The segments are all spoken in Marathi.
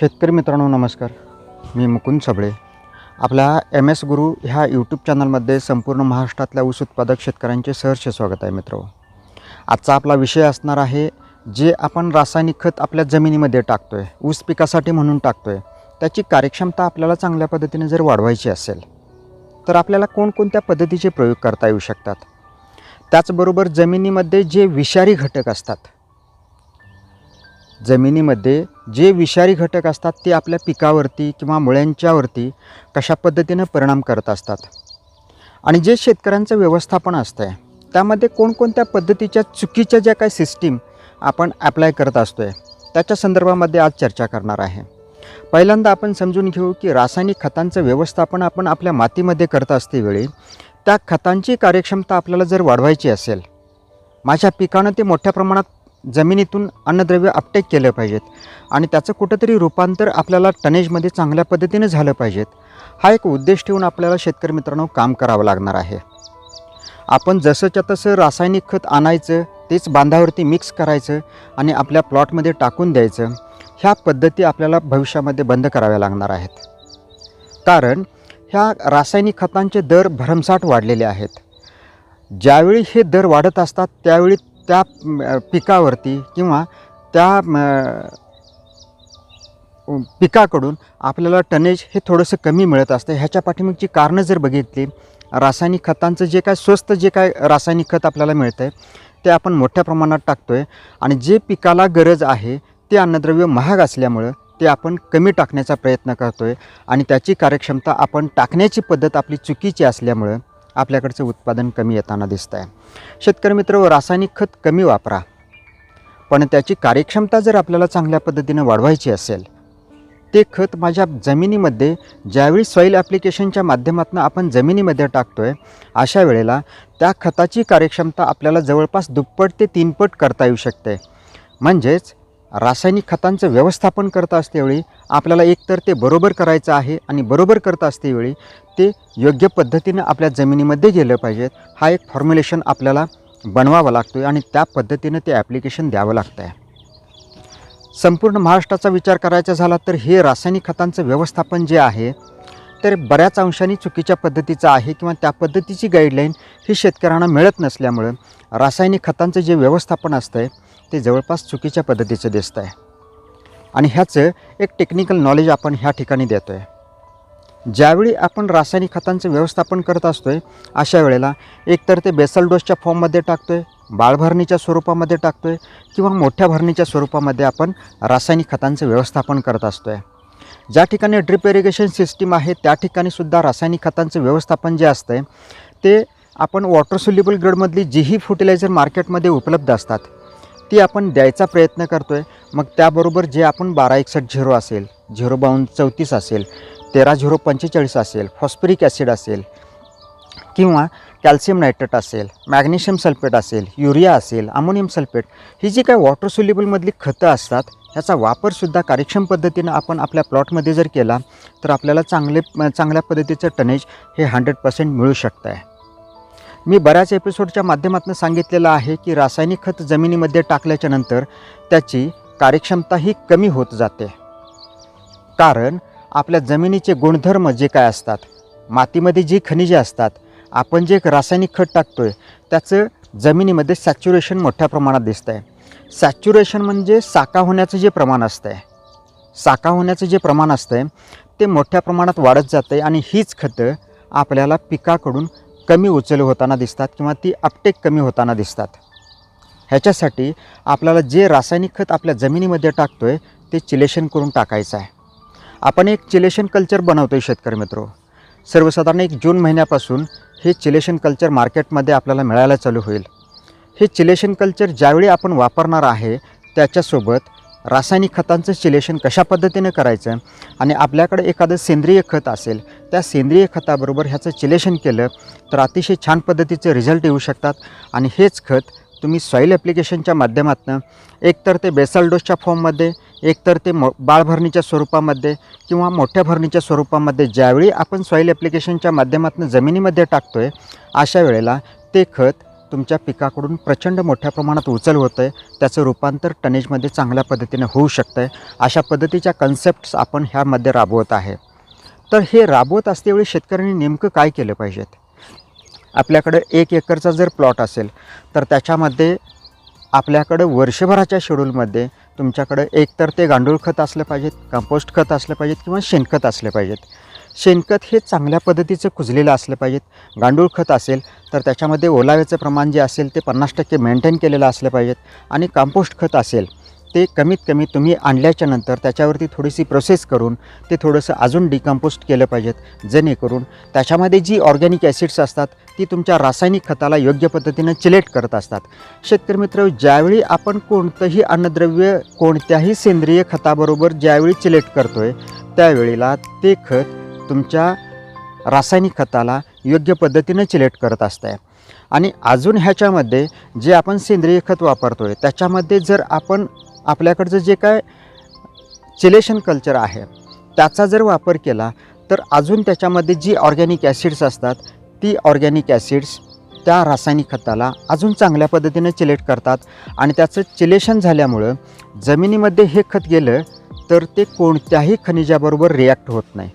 शेतकरी मित्रांनो नमस्कार. मी मुकुंद सबळे. आपल्या एम एस गुरु ह्या यूट्यूब चॅनलमध्ये संपूर्ण महाराष्ट्रातल्या ऊस उत्पादक शेतकऱ्यांचे सहर्ष स्वागत आहे मित्र. आजचा आपला विषय असणार आहे जे आपण रासायनिक खत आपल्या जमिनीमध्ये टाकतो आहे ऊस पिकासाठी म्हणून टाकतो आहे त्याची कार्यक्षमता आपल्याला चांगल्या पद्धतीने जर वाढवायची असेल तर आपल्याला कोणकोणत्या पद्धतीचे प्रयोग करता येऊ शकतात? त्याचबरोबर जमिनीमध्ये जे विषारी घटक असतात जमिनीमध्ये जे विषारी घटक असतात ते आपल्या पिकावरती किंवा मुळ्यांच्यावरती कशा पद्धतीनं परिणाम करत असतात. आणि जे शेतकऱ्यांचं व्यवस्थापन असतं आहे त्यामध्ये कोणकोणत्या पद्धतीच्या चुकीच्या ज्या काही सिस्टीम आपण ॲप्लाय करत असतो आहे त्याच्या संदर्भामध्ये आज चर्चा करणार आहे. पहिल्यांदा आपण समजून घेऊ की रासायनिक खतांचं व्यवस्थापन आपण आपल्या मातीमध्ये करत असतेवेळी त्या खतांची कार्यक्षमता आपल्याला जर वाढवायची असेल माझ्या पिकानं ते मोठ्या प्रमाणात जमिनीतून अन्नद्रव्य अपटेक केलं पाहिजेत. आणि त्याचं कुठंतरी रूपांतर आपल्याला टनेजमध्ये चांगल्या पद्धतीने झालं पाहिजेत. हा एक उद्देश ठेवून आपल्याला शेतकरी मित्रांनो काम करावं लागणार आहे. आपण जसंच्या तसं रासायनिक खत आणायचं तेच बांधावरती मिक्स करायचं आणि आपल्या प्लॉटमध्ये टाकून द्यायचं ह्या पद्धती आपल्याला भविष्यामध्ये बंद कराव्या लागणार आहेत. कारण ह्या रासायनिक खतांचे दर भरमसाठ वाढलेले आहेत. ज्यावेळी हे दर वाढत असतात त्यावेळी त्या पिकावरती किंवा त्या पिकाकडून आपल्याला टनेज हे थोडंसं कमी मिळत असतं. ह्याच्या पाठीमागची कारणं जर बघितली रासायनिक खतांचं जे काय स्वस्त जे काय रासायनिक खत आपल्याला मिळतं आहे ते आपण मोठ्या प्रमाणात टाकतो आहे आणि जे पिकाला गरज आहे ते अन्नद्रव्य महाग असल्यामुळं ते आपण कमी टाकण्याचा प्रयत्न करतो आहे आणि त्याची कार्यक्षमता आपण टाकण्याची पद्धत आपली चुकीची असल्यामुळं आपल्याकडचं उत्पादन कमी येताना दिसतं आहे शेतकरी मित्र रासायनिक खत कमी वापरा. पण त्याची कार्यक्षमता जर आपल्याला चांगल्या पद्धतीनं वाढवायची असेल ते खत माझ्या जमिनीमध्ये ज्यावेळी सॉईल ॲप्लिकेशनच्या माध्यमातून आपण जमिनीमध्ये टाकतो आहे अशा वेळेला त्या खताची कार्यक्षमता आपल्याला जवळपास दुप्पट ते तीनपट करता येऊ शकते. म्हणजेच रासायनिक खतांचं व्यवस्थापन करत असतेवेळी आपल्याला एकतर ते बरोबर करायचं आहे आणि बरोबर करत असतेवेळी ते योग्य पद्धतीनं आपल्या जमिनीमध्ये गेलं पाहिजेत हा एक फॉर्म्युलेशन आपल्याला बनवावा लागतो आहे आणि त्या पद्धतीनं ते ॲप्लिकेशन द्यावं लागतं आहे संपूर्ण महाराष्ट्राचा विचार करायचा झाला तर हे रासायनिक खतांचं व्यवस्थापन जे आहे तर बऱ्याच अंशांनी चुकीच्या पद्धतीचं आहे किंवा त्या पद्धतीची गाईडलाईन ही शेतकऱ्यांना मिळत नसल्यामुळं रासायनिक खतांचं जे व्यवस्थापन असतं आहे ते जवळपास चुकीच्या पद्धतीचं दिसतं आहे. आणि ह्याचं एक टेक्निकल नॉलेज आपण ह्या ठिकाणी देतो आहे ज्यावेळी आपण रासायनिक खतांचं व्यवस्थापन करत असतो आहे अशा वेळेला एकतर ते बेसल डोसच्या फॉर्ममध्ये टाकतो आहे बाळभरणीच्या स्वरूपामध्ये टाकतो आहे किंवा मोठ्या भरणीच्या स्वरूपामध्ये आपण रासायनिक खतांचं व्यवस्थापन करत असतो आहे ज्या ठिकाणी ड्रिप इरिगेशन सिस्टीम आहे त्या ठिकाणीसुद्धा रासायनिक खतांचं व्यवस्थापन जे असतं आहे ते आपण वॉटर सोल्युबल ग्रेडमधली जीही फर्टिलायझर मार्केटमध्ये उपलब्ध असतात. ती आपण द्यायचा प्रयत्न करतो आहे मग त्याबरोबर जे आपण बारा एकसष्ट झिरो असेल झिरो बावन्न चौतीस असेल तेरा झिरो पंचेचाळीस असेल फॉस्फरिक ॲसिड असेल किंवा कॅल्शियम नायट्रेट असेल मॅग्नेशियम सल्फेट असेल युरिया असेल अमोनियम सल्फेट ही जी काय वॉटर सोल्युबलमधली खतं असतात ह्याचा वापरसुद्धा कार्यक्षम पद्धतीनं आपण आपल्या प्लॉटमध्ये जर केला तर आपल्याला चांगले चांगल्या पद्धतीचं टनेज हे हंड्रेड पर्सेंट मिळू शकतं आहे मी बऱ्याच एपिसोडच्या माध्यमातून सांगितलेलं आहे की रासायनिक खत जमिनीमध्ये टाकल्याच्या नंतर त्याची कार्यक्षमता ही कमी होत जाते. कारण आपल्या जमिनीचे गुणधर्म जे काय असतात मातीमध्ये जी खनिजे असतात आपण जे रासायनिक खत टाकतो आहे त्याचं जमिनीमध्ये सॅच्युरेशन मोठ्या प्रमाणात दिसतं आहे सॅच्युरेशन म्हणजे साका होण्याचं जे प्रमाण असतं आहे साका होण्याचं जे प्रमाण असतं आहे ते मोठ्या प्रमाणात वाढत जातं आहे आणि हीच खतं आपल्याला पिकाकडून कमी उचल होताना दिसतात किंवा ती अपटेक कमी होताना दिसतात. ह्याच्यासाठी आपल्याला जे रासायनिक खत आपल्या जमिनीमध्ये टाकतो आहे ते चिलेशन करून टाकायचं आहे. आपण एक चिलेशन कल्चर बनवतो आहे शेतकरी मित्र. सर्वसाधारण एक जून महिन्यापासून हे चिलेशन कल्चर मार्केटमध्ये आपल्याला मिळायला चालू होईल. हे चिलेशन कल्चर ज्यावेळी आपण वापरणार आहे त्याच्यासोबत रासायनिक खतांचं सिलेशन कशा पद्धतीनं करायचं आणि आपल्याकडे एखादं सेंद्रिय खत असेल त्या सेंद्रिय खताबरोबर ह्याचं चिलेशन केलं तर अतिशय छान पद्धतीचे रिझल्ट येऊ शकतात. आणि हेच खत तुम्ही सॉईल ॲप्लिकेशनच्या माध्यमातून एकतर ते बेसल डोसच्या फॉर्ममध्ये एकतर ते मो बाळभरणीच्या स्वरूपामध्ये किंवा मोठ्या भरणीच्या स्वरूपामध्ये ज्यावेळी आपण सॉईल ॲप्लिकेशनच्या माध्यमातून जमिनीमध्ये टाकतो आहे अशा वेळेला ते खत तुमच्या पिकाकडून प्रचंड मोठ्या प्रमाणात उचल होतं आहे त्याचं रूपांतर टनेजमध्ये चांगल्या पद्धतीने होऊ शकतं आहे अशा पद्धतीच्या कन्सेप्ट्स आपण ह्यामध्ये राबवत आहे. तर हे राबवत असतेवेळी शेतकऱ्यांनी नेमकं काय केलं पाहिजेत? आपल्याकडं एक एकरचा जर प्लॉट असेल तर त्याच्यामध्ये आपल्याकडं वर्षभराच्या शेड्यूलमध्ये तुमच्याकडं एकतर ते गांडूळ खत असलं पाहिजेत कंपोस्ट खत असलं पाहिजेत किंवा शेणखत असले पाहिजेत. शेणखत हे चांगल्या पद्धतीचं कुजलेलं असलं पाहिजेत गांडूळ खत असेल तर त्याच्यामध्ये ओलाव्याचं प्रमाण जे असेल ते पन्नास टक्के मेंटेन केलेलं असलं पाहिजेत आणि कंपोस्ट खत असेल ते कमीत कमी तुम्ही आणल्याच्या नंतर त्याच्यावरती थोडीशी प्रोसेस करून ते थोडंसं अजून डिकम्पोस्ट केलं पाहिजेत जेणेकरून त्याच्यामध्ये जी ऑर्गॅनिक ॲसिड्स असतात ती तुमच्या रासायनिक खताला योग्य पद्धतीनं चिलेट करत असतात. शेतकरी मित्र ज्यावेळी आपण कोणतंही अन्नद्रव्य कोणत्याही सेंद्रिय खताबरोबर ज्यावेळी चिलेट करतो आहे त्यावेळेला ते खत तुमच्या रासायनिक खताला योग्य पद्धतीने चिलेट करत असतं आहे आणि अजून ह्याच्यामध्ये जे आपण सेंद्रिय खत वापरतो आहे त्याच्यामध्ये जर आपण आपल्याकडचं जे काय चिलेशन कल्चर आहे त्याचा जर वापर केला तर अजून त्याच्यामध्ये जी ऑर्गॅनिक ॲसिड्स असतात ती ऑर्गॅनिक ॲसिड्स त्या रासायनिक खताला अजून चांगल्या पद्धतीने चिलेट करतात. आणि त्याचं चिलेशन झाल्यामुळं जमिनीमध्ये हे खत गेलं तर ते कोणत्याही खनिजाबरोबर रिॲक्ट होत नाही.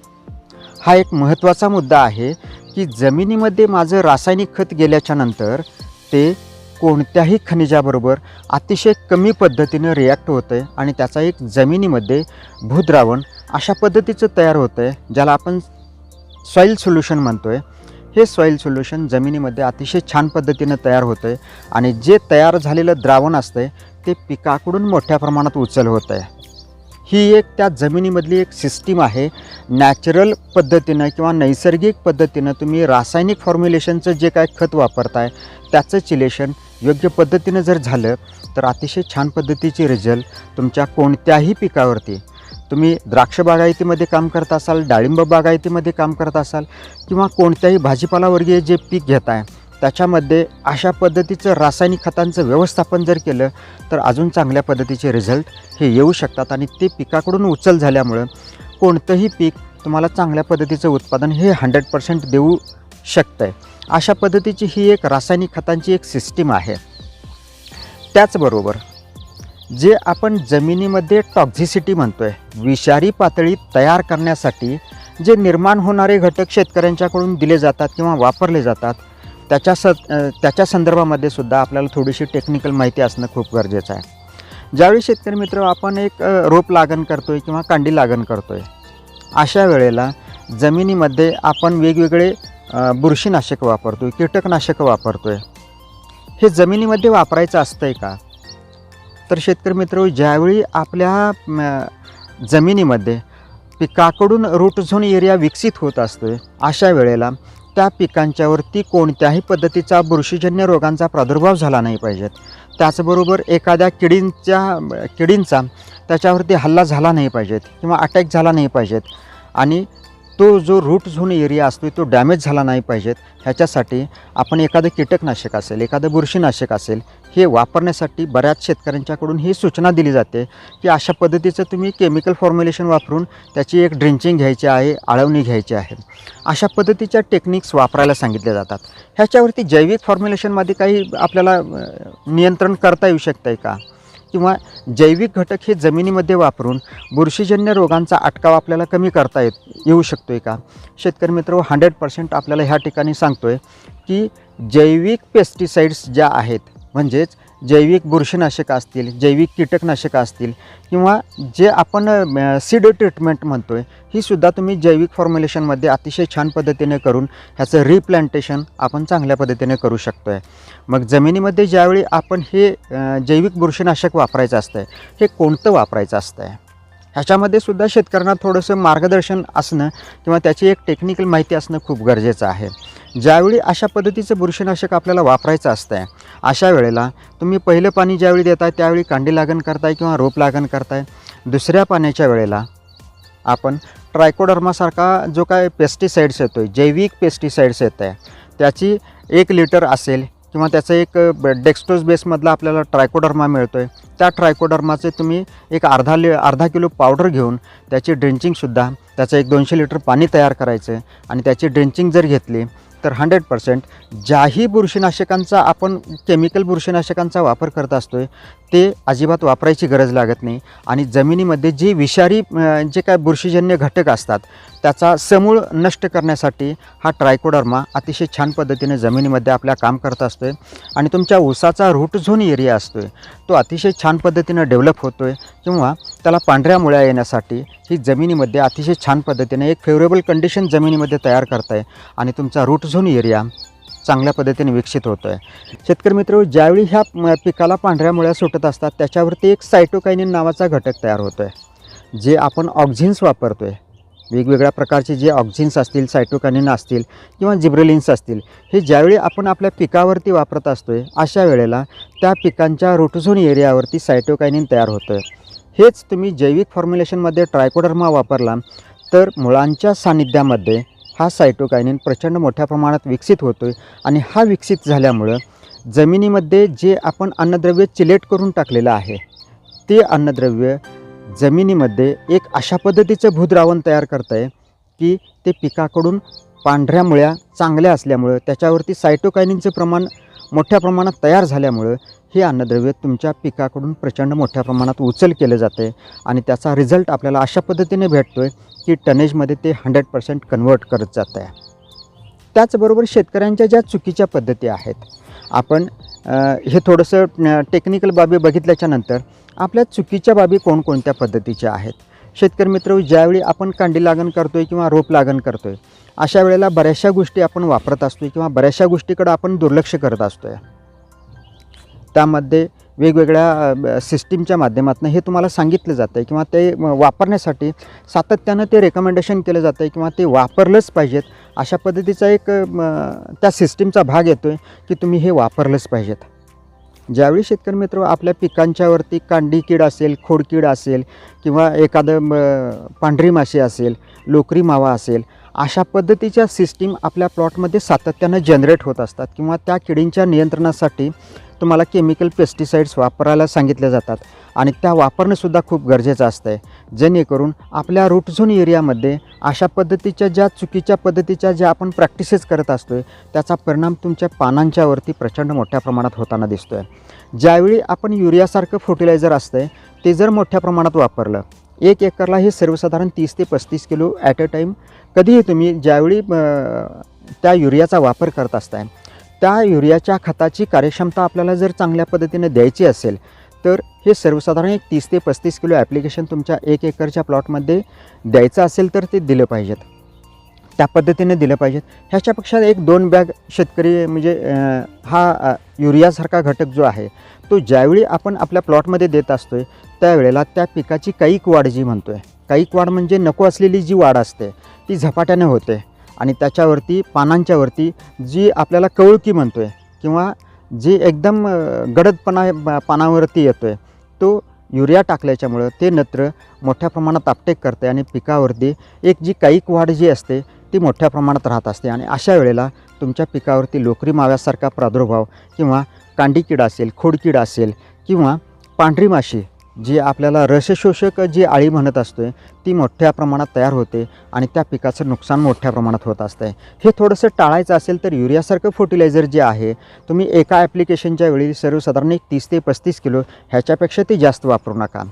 हा एक महत्त्वाचा मुद्दा आहे की जमिनीमध्ये माझं रासायनिक खत गेल्याच्यानंतर ते कोणत्याही खनिजाबरोबर अतिशय कमी पद्धतीनं रिॲक्ट होतं आहे आणि त्याचा एक जमिनीमध्ये भूद्रावण अशा पद्धतीचं तयार होतं आहे ज्याला आपण सॉईल सोल्युशन म्हणतो आहे हे सॉईल सोल्युशन जमिनीमध्ये अतिशय छान पद्धतीनं तयार होतं आहे आणि जे तयार झालेलं द्रावण असतं आहे ते पिकाकडून मोठ्या प्रमाणात उचल होतं आहे ही एक त्या जमिनीमधली एक सिस्टीम आहे. नॅचरल पद्धतीनं किंवा नैसर्गिक पद्धतीनं तुम्ही रासायनिक फॉर्म्युलेशनचं जे काय खत वापरताय त्याचं चिलेशन योग्य पद्धतीनं जर झालं तर अतिशय छान पद्धतीचे रिझल्ट तुमच्या कोणत्याही पिकावरती. तुम्ही द्राक्ष बागायतीमध्ये काम करत असाल डाळिंब बागायतीमध्ये काम करत असाल किंवा कोणत्याही भाजीपालावर्गीय जे पीक घेत आहे त्याच्यामध्ये अशा पद्धतीचं रासायनिक खतांचं व्यवस्थापन जर केलं तर अजून चांगल्या पद्धतीचे रिझल्ट हे येऊ शकतात आणि ते पिकाकडून उचल झाल्यामुळं कोणतंही पीक तुम्हाला चांगल्या पद्धतीचं उत्पादन हे हंड्रेड पर्सेंट देऊ शकतं आहे अशा पद्धतीची ही एक रासायनिक खतांची एक सिस्टीम आहे. त्याचबरोबर जे आपण जमिनीमध्ये टॉक्झिसिटी म्हणतो आहे विषारी पातळी तयार करण्यासाठी जे निर्माण होणारे घटक शेतकऱ्यांच्याकडून दिले जातात किंवा वापरले जातात त्याच्या स त्याच्या संदर्भामध्ये सुद्धा आपल्याला थोडीशी टेक्निकल माहिती असणं खूप गरजेचं आहे. ज्यावेळी शेतकरी मित्र आपण एक रोप लागण करतो आहे किंवा कांडी लागण करतो आहे अशा वेळेला जमिनीमध्ये आपण वेगवेगळे बुरशीनाशक वापरतो आहे कीटकनाशकं वापरतो आहे हे जमिनीमध्ये वापरायचं असतं आहे का? तर शेतकरी मित्र ज्यावेळी आपल्या जमिनीमध्ये पिकाकडून रूट झोन एरिया विकसित होत असतो आहे अशा वेळेला त्या पिकांच्यावरती कोणत्याही पद्धतीचा बुरशीजन्य रोगांचा प्रादुर्भाव झाला नाही पाहिजेत त्याचबरोबर एखाद्या किडींच्या किडींचा त्याच्यावरती हल्ला झाला नाही पाहिजेत किंवा अटॅक झाला नाही पाहिजेत आणि तो जो रूट झोन एरिया असतो तो डॅमेज झाला नाही पाहिजेत ह्याच्यासाठी आपण एखादं कीटकनाशक असेल एखादं बुरशीनाशक असेल हे वापरण्यासाठी बऱ्याच शेतकऱ्यांच्याकडून ही सूचना दिली जाते की अशा पद्धतीचं तुम्ही केमिकल फॉर्म्युलेशन वापरून त्याची एक ड्रिंचिंग घ्यायची आहे आळवणी घ्यायची आहे. अशा पद्धतीच्या टेक्निक्स वापरायला सांगितल्या जातात. ह्याच्यावरती जैविक फॉर्म्युलेशनमध्ये काही आपल्याला नियंत्रण करता येऊ शकतं आहे का? किंवा जैविक घटक हे जमिनीमध्ये वापरून बुरशीजन्य रोगांचा अटकाव आपल्याला कमी करता येत येऊ शकतो आहे का? शेतकरी मित्र हंड्रेड पर्सेंट आपल्याला ह्या ठिकाणी सांगतो आहे की जैविक पेस्टिसाइड्स ज्या आहेत म्हणजेच जैविक बुरशीनाशकं असतील जैविक कीटकनाशकं असतील किंवा जे आपण सीड ट्रीटमेंट म्हणतो आहे ही सुद्धा तुम्ही जैविक फॉर्म्युलेशनमध्ये अतिशय छान पद्धतीने करून ह्याचं रिप्लांटेशन आपण चांगल्या पद्धतीने करू शकतो आहे मग जमिनीमध्ये ज्यावेळी आपण हे जैविक बुरशीनाशक वापरायचं असतं आहे हे कोणतं वापरायचं असतं आहे ह्याच्यामध्ये सुद्धा शेतकऱ्यांना थोडंसं मार्गदर्शन असणं किंवा त्याची एक टेक्निकल माहिती असणं खूप गरजेचं आहे. ज्यावेळी अशा पद्धतीचं बुरशीनाशक आपल्याला वापरायचं असतं आहे अशा वेळेला तुम्ही पहिलं पाणी ज्यावेळी देताय त्यावेळी कांडी लागण करताय किंवा रोप लागण करताय. दुसऱ्या पाण्याच्या वेळेला आपण ट्रायकोडर्मासारखा जो काय पेस्टिसाइड्स येतो आहे जैविक पेस्टिसाइड्स येत आहे त्याची एक लिटर असेल किंवा त्याचं एक डेक्स्टोज बेसमधला आपल्याला ट्रायकोडर्मा मिळतो आहे त्या ट्रायकोडर्माचे तुम्ही एक अर्धा लि अर्धा किलो पावडर घेऊन त्याची ड्रिंचिंगसुद्धा त्याचं एक दोनशे लिटर पाणी तयार करायचं आणि त्याची ड्रिंचिंग जर घेतली तर हंड्रेड पर्सेंट ज्याही बुरशीनाशकांचा आपण केमिकल बुरशीनाशकांचा वापर करत असतो आहे ते अजिबात वापरायची गरज लागत नाही. आणि जमिनीमध्ये जे विषारी जे काय बुरशीजन्य घटक असतात त्याचा समूळ नष्ट करण्यासाठी हा ट्रायकोडर्मा अतिशय छान पद्धतीने जमिनीमध्ये आपल्या काम करत असतो आहे आणि तुमच्या ऊसाचा रूट झोन एरिया असतो आहे तो अतिशय छान पद्धतीनं डेव्हलप होतो आहे किंवा त्याला पांढऱ्या मुळ्या येण्यासाठी ही जमिनीमध्ये अतिशय छान पद्धतीने एक फेवरेबल कंडिशन जमिनीमध्ये तयार करत आहे आणि तुमचा रूट झोन एरिया चांगल्या पद्धतीने विकसित होतो आहे शेतकरी मित्र ज्यावेळी ह्या म- पिकाला पांढऱ्या मुळ्या सुटत असतात त्याच्यावरती एक सायटोकायनिन नावाचा घटक तयार होतो आहे जे आपण ऑक्झिन्स वापरतो आहे वेगवेगळ्या प्रकारचे जे ऑक्झिन्स असतील सायटोकॅनिन असतील किंवा जिब्रेलिन्स असतील हे ज्यावेळी आपण आपल्या पिकावरती वापरत असतो आहे अशा वेळेला त्या पिकांच्या रोटोझोन एरियावरती सायटोकॅनिन तयार होतं आहे हेच तुम्ही जैविक फॉर्म्युलेशनमध्ये ट्रायकोडर्मा वापरला तर मुळांच्या सान्निध्यामध्ये हा सायटोकायनिन प्रचंड मोठ्या प्रमाणात विकसित होतो आहे आणि हा विकसित झाल्यामुळं जमिनीमध्ये जे आपण अन्नद्रव्य चिलेट करून टाकलेलं आहे ते अन्नद्रव्य जमिनीमध्ये एक अशा पद्धतीचं भूद्रावण तयार करत आहे की ते पिकाकडून पांढऱ्या मुळ्या चांगल्या असल्यामुळं त्याच्यावरती सायटोकायनिनचं प्रमाण मोठ्या प्रमाणात तयार झाल्यामुळं हे अन्नद्रव्य तुमच्या पिकाकडून प्रचंड मोठ्या प्रमाणात उचल केलं जातं आहे आणि त्याचा रिझल्ट आपल्याला अशा पद्धतीने भेटतो आहे की टनेजमध्ये ते हंड्रेड पर्सेंट कन्वर्ट करत जात आहे त्याचबरोबर शेतकऱ्यांच्या ज्या चुकीच्या पद्धती आहेत आपण हे थोडंसं टेक्निकल बाबी बघितल्याच्यानंतर आपल्या चुकीच्या बाबी कोणकोणत्या पद्धतीच्या आहेत? शेतकरी मित्र ज्यावेळी आपण कांडी लागण करतो आहे किंवा रोप लागण करतो आहे अशा वेळेला बऱ्याचशा गोष्टी आपण वापरत असतो किंवा बऱ्याचशा गोष्टीकडं आपण दुर्लक्ष करत असतो आहे त्यामध्ये वेगवेगळ्या सिस्टीमच्या माध्यमातून हे तुम्हाला सांगितलं जातं आहे किंवा ते वापरण्यासाठी सातत्यानं ते रेकमेंडेशन केलं जातं आहे किंवा ते वापरलंच पाहिजेत. अशा पद्धतीचा एक म, त्या सिस्टीमचा भाग येतो आहे की तुम्ही हे वापरलंच पाहिजेत. ज्यावेळी शेतकरी मित्र आपल्या पिकांच्यावरती कांडी कीड असेल खोडकीड असेल किंवा एखादं पांढरी माशी असेल लोकरी मावा असेल अशा पद्धतीच्या सिस्टीम आपल्या प्लॉटमध्ये सातत्यानं जनरेट होत असतात किंवा त्या किडींच्या नियंत्रणासाठी तुम्हाला केमिकल पेस्टिसाइड्स वापरायला सांगितले जातात. आणि त्या वापरणंसुद्धा खूप गरजेचं असतं आहे जेणेकरून आपल्या रूट झोन एरियामध्ये अशा पद्धतीच्या ज्या चुकीच्या पद्धतीच्या ज्या आपण प्रॅक्टिसेस करत असतो आहे त्याचा परिणाम तुमच्या पानांच्यावरती प्रचंड मोठ्या प्रमाणात होताना दिसतो आहे ज्यावेळी आपण युरियासारखं फर्टिलायझर असतं आहे ते जर मोठ्या प्रमाणात वापरलं एक एकरला हे सर्वसाधारण तीस ते पस्तीस किलो ॲट अ टाईम कधीही तुम्ही ज्यावेळी त्या युरियाचा वापर करत असताय त्या युरियाच्या खताची कार्यक्षमता आपल्याला जर चांगल्या पद्धतीने द्यायची असेल तर हे सर्वसाधारण एक तीस ते पस्तीस किलो ॲप्लिकेशन तुमच्या एक एकरच्या प्लॉटमध्ये द्यायचं असेल तर ते दिलं पाहिजेत. त्या पद्धतीने दिलं पाहिजेत. ह्याच्यापेक्षा एक दोन बॅग शेतकरी म्हणजे हा युरियासारखा घटक जो आहे तो ज्यावेळी आपण आपल्या प्लॉटमध्ये देत असतो आहे त्यावेळेला त्या पिकाची काईक वाढ जी म्हणतो आहे कैक वाढ म्हणजे नको असलेली जी वाढ असते ती झपाट्याने होते. आणि त्याच्यावरती पानांच्यावरती जी आपल्याला कवळकी म्हणतो आहे किंवा जी एकदम गडदपणा पानावरती येतो आहे तो युरिया टाकल्याच्यामुळं ते नत्र मोठ्या प्रमाणात आपटेक करते आणि पिकावरती एक जी कैक वाढ जी असते ती मोठ्या प्रमाणात राहत असते. आणि अशा वेळेला तुमच्या पिकावरती लोकरी माव्यासारखा प्रादुर्भाव किंवा कांडीकीड असेल खोडकीड असेल किंवा पांढरी माशी जी आपल्याला रसशोषक जी आळी म्हणत असतो ती मोठ्या प्रमाणात तयार होते आणि त्या पिकाचं नुकसान मोठ्या प्रमाणात होत असतं आहे हे थोडंसं टाळायचं असेल तर युरियासारखं फर्टिलायझर जे आहे तुम्ही एका ॲप्लिकेशनच्या वेळी सर्वसाधारण एक तीस ते पस्तीस किलो ह्याच्यापेक्षा ते जास्त वापरू नका.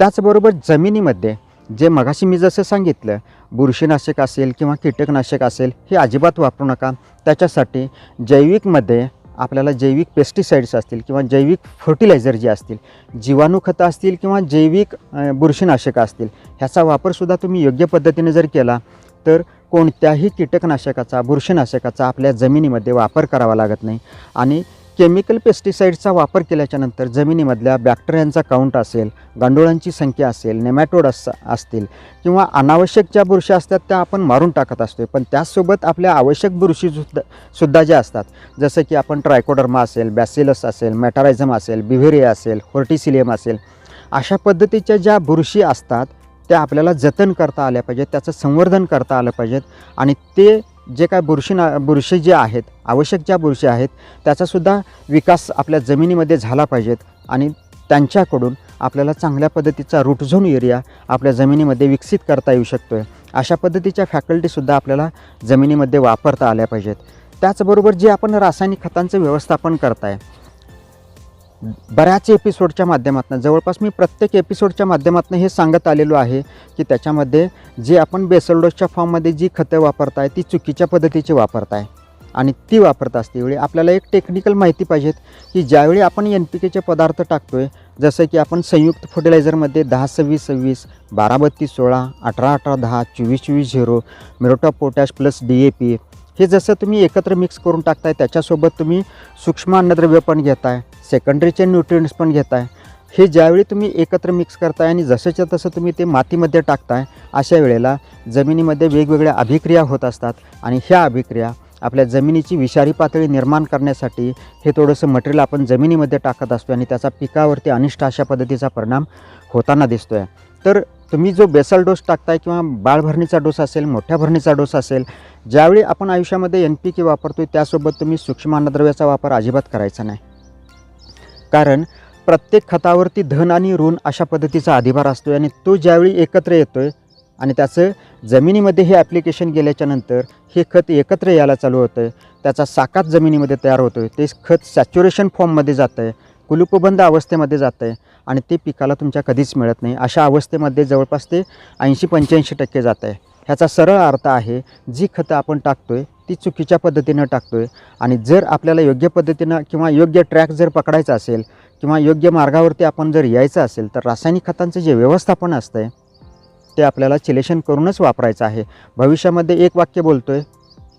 त्याचबरोबर जमिनीमध्ये जे मगाशी मी जसं सांगितलं बुरशीनाशक असेल किंवा कीटकनाशक असेल हे अजिबात वापरू नका. त्याच्यासाठी जैविकमध्ये आपल्याला जैविक पेस्टिसाइड्स असतील किंवा जैविक फर्टिलायझर जे असतील जीवाणू खतं असतील किंवा जैविक बुरशीनाशकं असतील ह्याचा वापरसुद्धा तुम्ही योग्य पद्धतीने जर केला तर कोणत्याही कीटकनाशकाचा बुरशीनाशकाचा आपल्या जमिनीमध्ये वापर करावा लागत नाही. आणि केमिकल पेस्टिसाईडचा वापर केल्याच्यानंतर जमिनीमधल्या बॅक्टेरियांचा काउंट असेल गांडोळांची संख्या असेल नेमॅटोड अस असतील किंवा अनावश्यक ज्या बुरशी असतात त्या आपण मारून टाकत असतो पण त्याचसोबत आपल्या आवश्यक बुरशीसुद्धा सुद्धा ज्या असतात जसं की आपण ट्रायकोडर्मा असेल बॅसिलस असेल मॅटारायझम असेल बिव्हेरिया असेल होर्टिसिलियम असेल अशा पद्धतीच्या ज्या बुरशी असतात त्या आपल्याला जतन करता आल्या पाहिजेत त्याचं संवर्धन करता आलं पाहिजेत आणि ते जे काय बुरशी ना बुरशी जे आहेत आवश्यक ज्या बुरशी आहेत त्याचासुद्धा विकास आपल्या जमिनीमध्ये झाला पाहिजेत आणि त्यांच्याकडून आपल्याला चांगल्या पद्धतीचा रूट झोन एरिया आपल्या जमिनीमध्ये विकसित करता येऊ शकतो आहे अशा पद्धतीच्या फॅकल्टीसुद्धा आपल्याला जमिनीमध्ये वापरता आल्या पाहिजेत. त्याचबरोबर जे आपण रासायनिक खतांचं व्यवस्थापन करताय बऱ्याच एपिसोडच्या माध्यमातून जवळपास मी प्रत्येक एपिसोडच्या माध्यमातून हे सांगत आलेलो आहे की त्याच्यामध्ये जे आपण बेसलडोसच्या फॉर्ममध्ये जी खतं वापरताय ती चुकीच्या पद्धतीची वापरताय आणि ती वापरत असतेवेळी आपल्याला एक टेक्निकल माहिती पाहिजेत की ज्यावेळी आपण एन पी केचे पदार्थ टाकतो आहे जसं की आपण संयुक्त फर्टिलायझरमध्ये दहा सव्वीस सव्वीस बारा बत्तीस सोळा अठरा अठरा दहा चोवीस चोवीस zero मिरोटा potash plus D A P हे जसं तुम्ही एकत्र मिक्स करून टाकताय त्याच्यासोबत तुम्ही सूक्ष्म अन्नद्रव्य पण घेताय सेकंडरीचे न्यूट्रियंट्स पण घेताय. हे ज्यावेळी तुम्ही एकत्र मिक्स करताय आणि जसंच्या तसं तुम्ही ते मातीमध्ये टाकताय अशा वेळेला जमिनीमध्ये वेगवेगळ्या अभिक्रिया होत असतात आणि ह्या अभिक्रिया आपल्या जमिनीची विषारी पातळी निर्माण करण्यासाठी हे थोडंसं मटेरियल आपण जमिनीमध्ये टाकत असतो आणि त्याचा पिकावरती अनिष्ट अशा पद्धतीचा परिणाम होताना दिसतो आहे तर तुम्ही जो बेसल डोस टाकताय किंवा बाळभरणीचा डोस असेल मोठ्या भरणीचा डोस असेल ज्यावेळी आपण आयुष्यामध्ये एन पी के वापरतो त्यासोबत तुम्ही सूक्ष्म अन्नद्रव्याचा वापर अजिबात करायचा नाही. कारण प्रत्येक खतावरती धन आणि ऋण अशा पद्धतीचा अधिभार असतो आणि तो ज्यावेळी एकत्र येतो आहे आणि त्याचं जमिनीमध्ये हे ॲप्लिकेशन गेल्याच्यानंतर हे खत एकत्र यायला चालू होतं आहे त्याचा साकात जमिनीमध्ये तयार होतो आहे ते खत सॅच्युरेशन फॉर्ममध्ये जातं आहे कुलुपबंद अवस्थेमध्ये जातं आहे आणि ते पिकाला तुमच्या कधीच मिळत नाही. अशा अवस्थेमध्ये जवळपास ते ऐंशी पंच्याऐंशी टक्के जात आहे. ह्याचा सरळ अर्थ आहे जी खतं आपण टाकतो आहे ती चुकीच्या पद्धतीनं टाकतो आहे आणि जर आपल्याला योग्य पद्धतीनं किंवा योग्य ट्रॅक जर पकडायचा असेल किंवा योग्य मार्गावरती आपण जर यायचं असेल तर रासायनिक खतांचं जे व्यवस्थापन असतं आहे ते आपल्याला चिलेशन करूनच वापरायचं आहे. भविष्यामध्ये एक वाक्य बोलतो आहे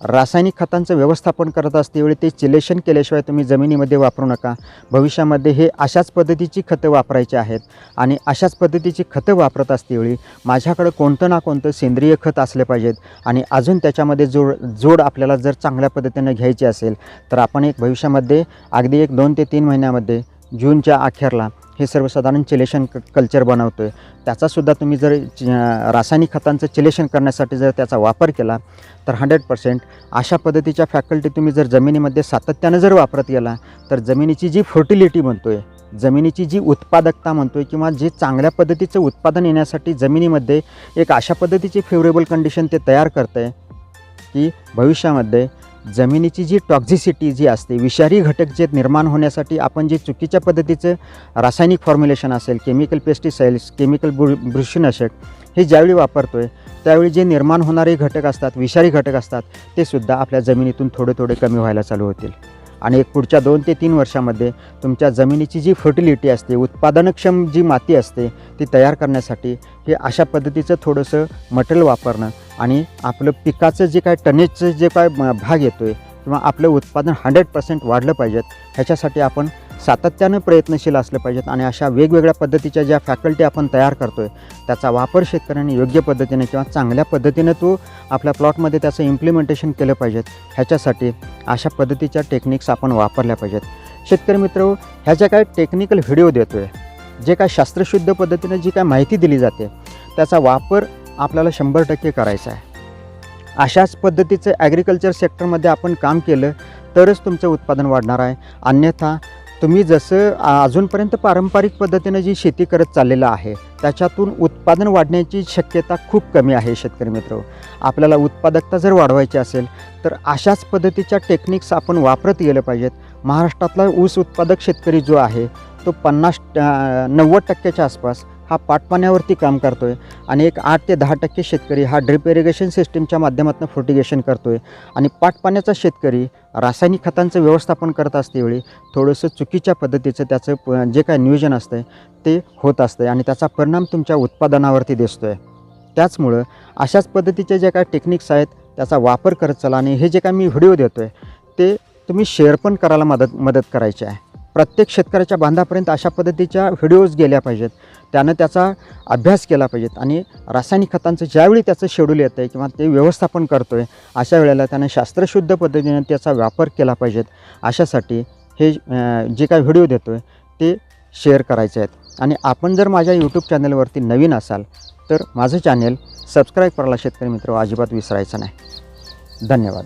रासायनिक खतांचं व्यवस्थापन करत असतेवेळी ते चिलेशन केल्याशिवाय तुम्ही जमिनीमध्ये वापरू नका. भविष्यामध्ये हे अशाच पद्धतीची खतं वापरायची आहेत आणि अशाच पद्धतीची खतं वापरत असतेवेळी माझ्याकडं कोणतं ना कोणतं सेंद्रिय खत असले पाहिजेत आणि अजून त्याच्यामध्ये जोड जोड आपल्याला जर चांगल्या पद्धतीनं घ्यायची असेल तर आपण एक भविष्यामध्ये अगदी एक दोन ते तीन महिन्यामध्ये जूनच्या अखेरला हे सर्वसाधारण चिलेशन क कल्चर बनवतो आहे त्याचासुद्धा तुम्ही जर रासायनिक खतांचं चिलेशन करण्यासाठी जर त्याचा वापर केला तर हंड्रेड पर्सेंट अशा पद्धतीच्या फॅकल्टी तुम्ही जर जमिनीमध्ये सातत्यानं जर वापरत गेला तर जमिनीची जी फर्टिलिटी म्हणतो आहे जमिनीची जी उत्पादकता म्हणतो आहे किंवा जे चांगल्या पद्धतीचं उत्पादन येण्यासाठी जमिनीमध्ये एक अशा पद्धतीची फेवरेबल कंडिशन ते तयार करतं आहे की भविष्यामध्ये जमिनीची जी टॉक्झिसिटी जी असते विषारी घटक जे निर्माण होण्यासाठी आपण जे चुकीच्या पद्धतीचं रासायनिक फॉर्म्युलेशन असेल केमिकल पेस्टिसाइड्स केमिकल बुर बुरशीनाशक हे ज्यावेळी वापरतो आहे त्यावेळी जे निर्माण होणारे घटक असतात विषारी घटक असतात ते सुद्धा आपल्या जमिनीतून थोडे थोडे कमी व्हायला चालू होतील. आणि एक पुढच्या दोन ते तीन वर्षामध्ये तुमच्या जमिनीची जी फर्टिलिटी असते उत्पादनक्षम जी माती असते ती तयार करण्यासाठी हे अशा पद्धतीचं थोडंसं मटेरियल वापरणं आणि आपलं पिकाचं जे काय टनेजचं जे काय म- भाग येतो आहे किंवा आपलं उत्पादन हंड्रेड पर्सेंट वाढलं पाहिजेत ह्याच्यासाठी आपण सातत्यानं प्रयत्नशील असलं पाहिजेत आणि अशा वेगवेगळ्या पद्धतीच्या ज्या फॅकल्टी आपण तयार करतो आहे त्याचा वापर शेतकऱ्यांनी योग्य पद्धतीने किंवा चांगल्या पद्धतीनं तो आपल्या प्लॉटमध्ये त्याचं इम्प्लिमेंटेशन केलं पाहिजेत. ह्याच्यासाठी अशा पद्धतीच्या टेक्निक्स आपण वापरल्या पाहिजेत. शेतकरी मित्र ह्या ज्या काय टेक्निकल व्हिडिओ देतो आहे जे काय शास्त्रशुद्ध पद्धतीनं जी काय माहिती दिली जाते त्याचा वापर आपल्याला शंभर टक्के करायचं आहे. अशाच पद्धतीचं ॲग्रिकल्चर सेक्टरमध्ये आपण काम केलं तरच तुमचं उत्पादन वाढणार आहे. अन्यथा तुम्ही जसं अजूनपर्यंत पारंपरिक पद्धतीनं जी शेती करत चाललेलं आहे त्याच्यातून उत्पादन वाढण्याची शक्यता खूप कमी आहे शेतकरी मित्र. आपल्याला उत्पादकता जर वाढवायची असेल तर अशाच पद्धतीच्या टेक्निक्स आपण वापरत गेलं पाहिजेत. महाराष्ट्रातला ऊस उत्पादक शेतकरी जो आहे तो पन्नास नव्वद टक्क्याच्या आसपास हा पाटपाण्यावरती काम करतो आहे आणि एक आठ ते दहा टक्के शेतकरी हा ड्रिप इरिगेशन सिस्टीमच्या माध्यमातून फर्टिगेशन करतो आहे आणि पाटपाण्याचा शेतकरी रासायनिक खतांचं व्यवस्थापन करत असतेवेळी थोडंसं चुकीच्या पद्धतीचं त्याचं प जे काय नियोजन असतं आहे ते होत असतं आहे आणि त्याचा परिणाम तुमच्या उत्पादनावरती दिसतो आहे त्याचमुळं अशाच पद्धतीचे जे काय टेक्निक्स आहेत त्याचा वापर करत चला आणि हे जे काय मी व्हिडिओ देतो आहे ते तुम्ही शेअर पण करायला मदत मदत करायची आहे. प्रत्येक शेतकऱ्याच्या बांधापर्यंत अशा पद्धतीच्या व्हिडिओज गेल्या पाहिजेत. त्यानं त्याचा अभ्यास केला पाहिजेत आणि रासायनिक खतांचं ज्यावेळी त्याचं शेड्यूल येतं आहे किंवा ते व्यवस्थापन करतो आहे अशा वेळेला त्यानं शास्त्रशुद्ध पद्धतीने त्याचा वापर केला पाहिजेत. अशासाठी हे जे काय व्हिडिओ देतो आहे ते शेअर करायचे आहेत. आणि आपण जर माझ्या यूट्यूब चॅनलवरती नवीन असाल तर माझं चॅनेल सबस्क्राईब करायला शेतकरी मित्र अजिबात विसरायचं नाही. धन्यवाद.